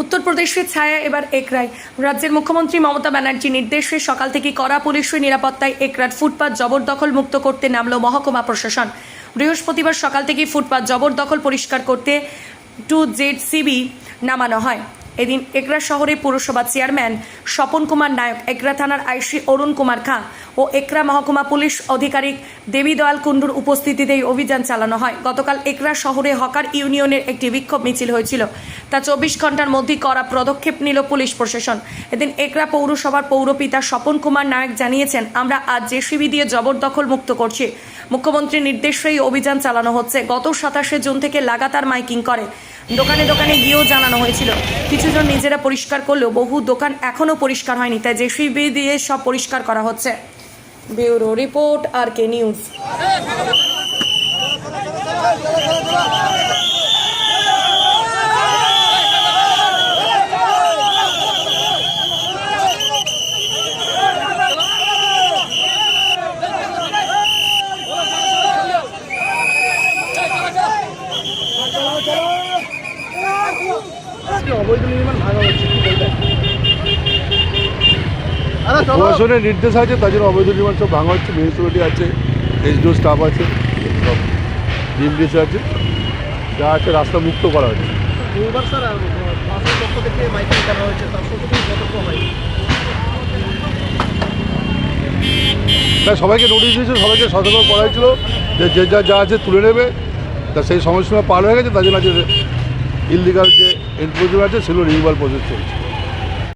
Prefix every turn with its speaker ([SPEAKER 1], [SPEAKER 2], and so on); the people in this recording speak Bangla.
[SPEAKER 1] উত্তরপ্রদেশের ছায়া এবার একরায় রাজ্যের মুখ্যমন্ত্রী মমতা ব্যানার্জির নির্দেশে সকাল থেকে কড়া পুলিশের নিরাপত্তায় একরার ফুটপাত জবরদখল মুক্ত করতে নামল মহকুমা প্রশাসন। বৃহস্পতিবার সকাল থেকে ফুটপাত জবরদখল পরিষ্কার করতে টু জেড সিবি নামানো হয়। এদিন একরা শহরে পুরসভা চেয়ারম্যান স্বপন কুমার নায়ক একরা থানার আইসি অরুণ কুমার খাঁ ও একরা মহকুমা পুলিশ আধিকারিক দেবী দয়াল কুণ্ডুর উপস্থিতিতে এই অভিযান চালানো হয়। গতকাল একরা শহরে হকার ইউনিয়নের একটি বিক্ষোভ মিছিল হয়েছিল। তা চব্বিশ ঘণ্টার মধ্যেই করা পদক্ষেপ নিল পুলিশ প্রশাসন। এদিন একরা পৌরসভার পৌরপিতা স্বপন কুমার নায়ক জানিয়েছেন, আমরা আজ জেসিবি দিয়ে জবরদখল মুক্ত করছি। মুখ্যমন্ত্রীর নির্দেশে এই অভিযান চালানো হচ্ছে। গত সাতাশে জুন থেকে লাগাতার মাইকিং করে। দোকানে দোকানে গিয়েও জানানো হয়েছিল। কিছুজন নিজেরা পরিষ্কার করলেও বহু দোকান এখনও পরিষ্কার হয়নি, তাই জেসিবি দিয়ে সব পরিষ্কার করা হচ্ছে। Bureau report R K news
[SPEAKER 2] অবৈধ নির্মাণ ভাঙা হচ্ছে কি
[SPEAKER 3] প্রশাসনের নির্দেশ আছে তার জন্য অবৈধ নির্মাণ সব ভাঙা হচ্ছে মিউনিসিপ্যালিটি আছে এসডিও স্টাফ আছে সব আছে যা আছে রাস্তা মুক্ত করা
[SPEAKER 2] হয়েছে
[SPEAKER 3] তাই সবাইকে নোটিশ দিয়েছে সবাইকে সতর্ক করা হয়েছিল যে যে যা যা আছে তুলে নেবে তা সেই সময়সীমা পার হয়ে গেছে তার জন্য আছে ইলিগাল যে এনক্লোজার আছে সেগুলো রিনিউয়াল প্রসেস চলছে।